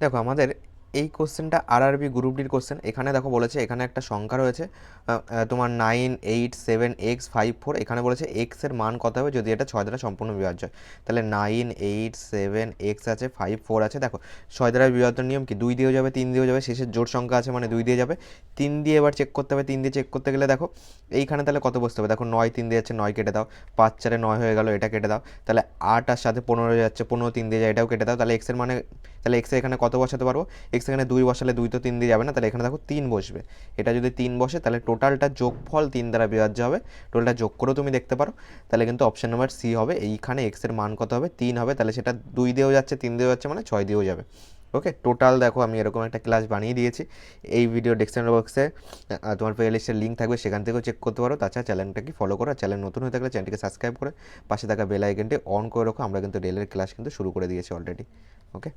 দেখো আমাদের এই কোশ্চেনটা আর আরআরবি গ্রুপ ডির কোশ্চেন। এখানে দেখো বলেছে, এখানে একটা সংখ্যা রয়েছে তোমার nine eight seven X five four এখানে বলেছে এক্সের মান কত হবে যদি এটা ছয় দ্বারা সম্পূর্ণ বিভাজ্য হয়। তাহলে নাইন এইট সেভেন এক্স আছে ফাইভ ফোর আছে। দেখো, ছয় দ্বারা বিভাজ্য নিয়ম কি? দুই দিয়েও যাবে, তিন দিয়েও যাবে শেষের জোট সংখ্যা আছে মানে দুই দিয়ে যাবে। তিন দিয়ে এবার চেক করতে হবে, তিন দিয়ে চেক করতে গেলে দেখো, এইখানে তাহলে কত বসতে হবে? দেখো, নয় তিন দিয়ে যাচ্ছে, নয় কেটে দাও। পাঁচ চারে নয় হয়ে গেল, এটা কেটে দাও। তাহলে আট আর সাথে পনেরো যাচ্ছে, পনেরো তিন দিয়ে যায়, এটাও কেটে দাও। তাহলে এক্সের মানে তাহলে এক্সের এখানে কত বসাতে পারব? এক্স এখানে দুই বসালে দুই তো তিন দিয়ে যাবে না, তাহলে এখানে দেখো তিন বসবে। এটা যদি তিন বসে, তাহলে টোটালটা যোগফল তিন দ্বারা বিভাজ্য হবে। টোটালটা যোগ করেও তুমি দেখতে পারো। তাহলে কিন্তু অপশান নাম্বার সি হবে। এইখানে এক্সের মান কত হবে? তিন হবে। তাহলে সেটা দুই দিয়েও যাচ্ছে, তিন দিয়েও যাচ্ছে মানে ছয় দিয়েও যাবে। ওকে টোটাল দেখো, আমি এরকম একটা ক্লাস বানিয়ে দিয়েছি। এই ভিডিও ডেসক্রিপশন বক্সে তোমার প্লে লিস্টের লিঙ্ক থাকবে, সেখান থেকেও চেক করতে পারো। তাছাড়া চ্যানেলটাকে ফলো করো চ্যানেল নতুন হয়ে থাকলে চ্যানেলটিকে সাবস্ক্রাইব করে পাশে থাকা বেল আইকনটি অন করে রাখো। আমরা কিন্তু ডেলের ক্লাস কিন্তু শুরু করে দিয়েছি অলরেডি ওকে